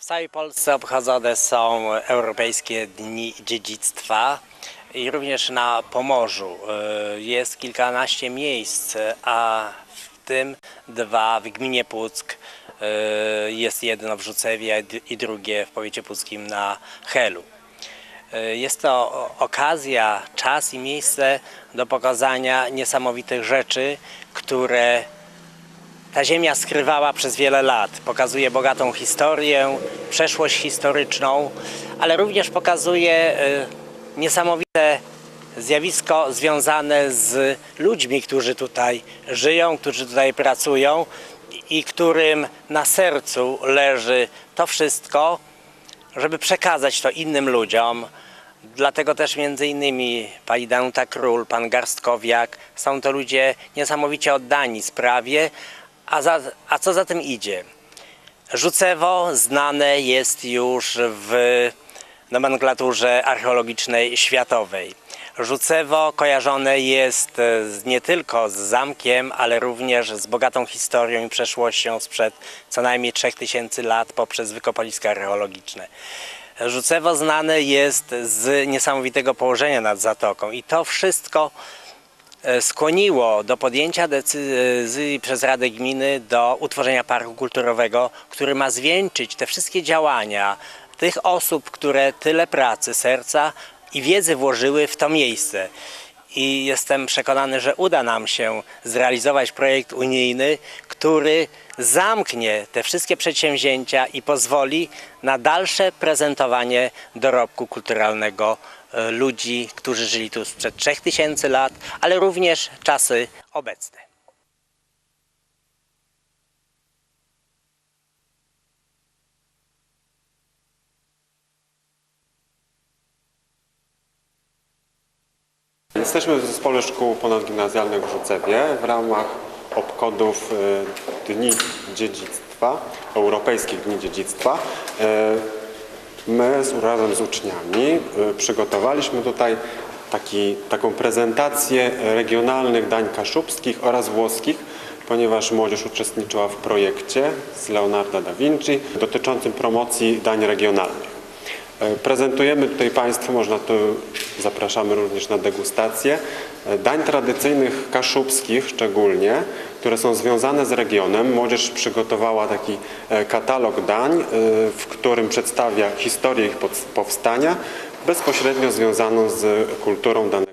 W całej Polsce obchodzone są Europejskie Dni Dziedzictwa i również na Pomorzu y, jest kilkanaście miejsc, a w tym dwa w gminie Puck. y, Jest jedno w Rzucewie i drugie w powiecie puckim na Helu. Y, Jest to okazja, czas i miejsce do pokazania niesamowitych rzeczy, które ta ziemia skrywała przez wiele lat. Pokazuje bogatą historię, przeszłość historyczną, ale również pokazuje y, niesamowite zjawisko związane z ludźmi, którzy tutaj żyją, którzy tutaj pracują i- którym na sercu leży to wszystko, żeby przekazać to innym ludziom. Dlatego też między innymi pani Danuta Król, pan Garstkowiak, są to ludzie niesamowicie oddani sprawie, a, za, a co za tym idzie? Rzucewo znane jest już w nomenklaturze archeologicznej światowej. Rzucewo kojarzone jest e, nie tylko z zamkiem, ale również z bogatą historią i przeszłością sprzed co najmniej 3000 lat poprzez wykopaliska archeologiczne. Rzucewo znane jest z niesamowitego położenia nad zatoką i to wszystko skłoniło do podjęcia decyzji przez Radę Gminy do utworzenia parku kulturowego, który ma zwieńczyć te wszystkie działania tych osób, które tyle pracy, serca i wiedzy włożyły w to miejsce. I jestem przekonany, że uda nam się zrealizować projekt unijny, który zamknie te wszystkie przedsięwzięcia i pozwoli na dalsze prezentowanie dorobku kulturalnego e, ludzi, którzy żyli tu sprzed 3000 lat, ale również czasy obecne. Jesteśmy w Zespole Szkół Ponadgimnazjalnych w Rzucewie w ramach obchodów e, Dni Dziedzictwa, Europejskich Dni Dziedzictwa. My z, razem z uczniami e, przygotowaliśmy tutaj taki, taką prezentację regionalnych dań kaszubskich oraz włoskich, ponieważ młodzież uczestniczyła w projekcie z Leonardo da Vinci dotyczącym promocji dań regionalnych. E, Prezentujemy tutaj Państwu, można tu, zapraszamy również na degustację, e, dań tradycyjnych kaszubskich szczególnie, które są związane z regionem. Młodzież przygotowała taki e, katalog dań, e, w którym przedstawia historię ich powstania, bezpośrednio związaną z kulturą danego